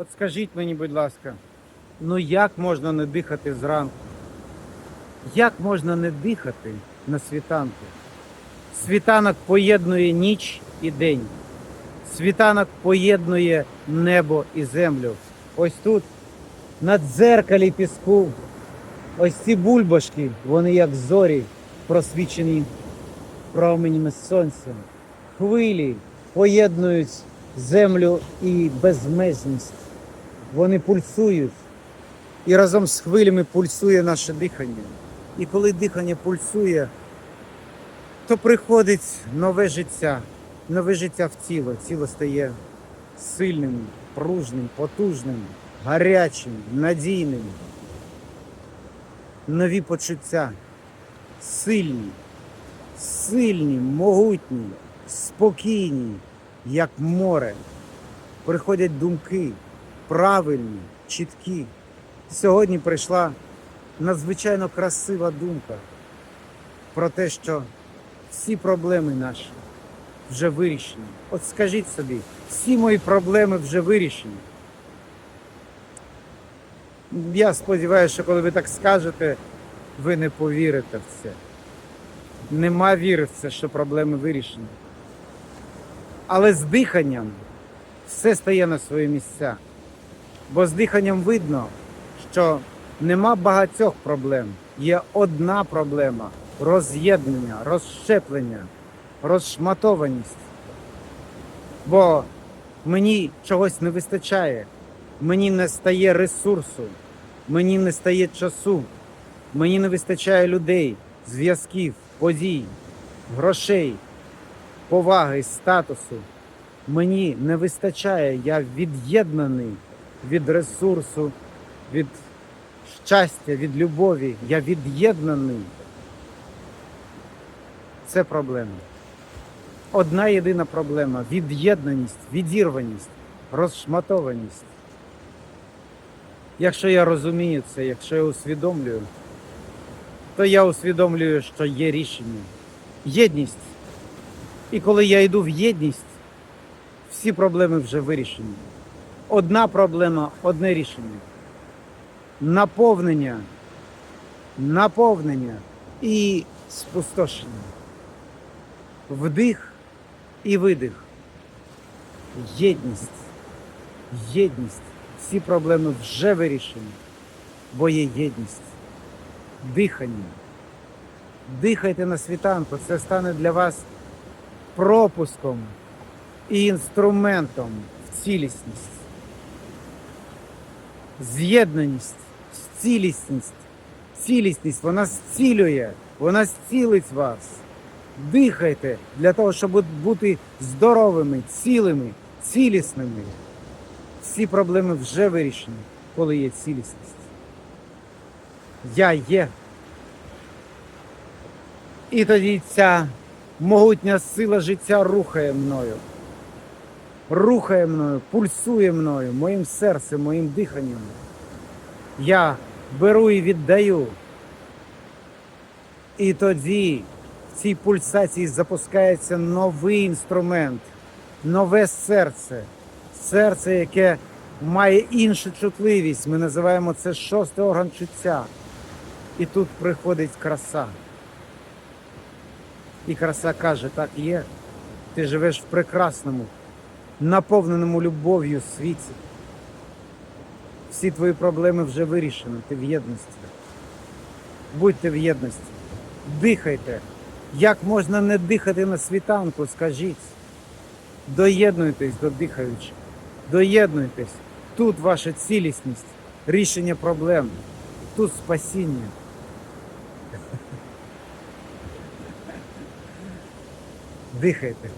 От скажіть мені, будь ласка, ну як можна не дихати зранку? Як можна не дихати на світанку? Світанок поєднує ніч і день. Світанок поєднує небо і землю. Ось тут, на дзеркалі піску, ось ці бульбашки, вони як зорі, просвічені променями сонця. Хвилі поєднують землю і безмежність. Вони пульсують. І разом з хвилями пульсує наше дихання. І коли дихання пульсує, то приходить нове життя, нове життя в тіло. Тіло стає сильним, пружним, потужним, гарячим, надійним. Нові почуття, сильні, сильні, могутні, спокійні, як море. Приходять думки правильні, чіткі. Сьогодні прийшла надзвичайно красива думка про те, що всі проблеми наші вже вирішені. От скажіть собі, всі мої проблеми вже вирішені. Я сподіваюся, що коли ви так скажете, ви не повірите в це. Нема віри в це, що проблеми вирішені. Але з диханням все стає на свої місця. Бо з диханням видно, що нема багатьох проблем. Є одна проблема роз'єднання, розщеплення, розшматованість. Бо мені чогось не вистачає, мені не стає ресурсу, мені не стає часу, мені не вистачає людей, зв'язків, подій, грошей, поваги, статусу. Мені не вистачає, я від'єднаний від ресурсу, від щастя, від любові. Я від'єднаний. Це проблема. Одна єдина проблема від'єднаність, відірваність, розшматованість. Якщо я розумію це, якщо я усвідомлюю, то я усвідомлюю, що є рішення. Єдність. І коли я йду в єдність, всі проблеми вже вирішені. Одна проблема, одне рішення. Наповнення, наповнення і спустошення. Вдих і видих. Єдність. Єдність. Всі проблеми вже вирішені, бо є єдність. Дихання. Дихайте на світанку, це стане для вас пропуском і інструментом в цілісність. З'єднаність, цілісність, цілісність, вона зцілює, вона зцілить вас. Дихайте для того, щоб бути здоровими, цілими, цілісними. Всі проблеми вже вирішені, коли є цілісність. Я є. І тоді ця могутня сила життя рухає мною. Рухає мною, пульсує мною, моїм серцем, моїм диханням. Я беру і віддаю. І тоді в цій пульсації запускається новий інструмент, нове серце. Серце, яке має іншу чутливість. Ми називаємо це шостий орган чуття. І тут приходить краса. І краса каже, так є. Ти живеш в прекрасному, наповненому любов'ю світі. Всі твої проблеми вже вирішені, ти в єдності. Будьте в єдності, дихайте. Як можна не дихати на світанку, скажіть. Доєднуйтесь до дихаючих, доєднуйтесь. Тут ваша цілісність, рішення проблем, тут спасіння. Дихайте.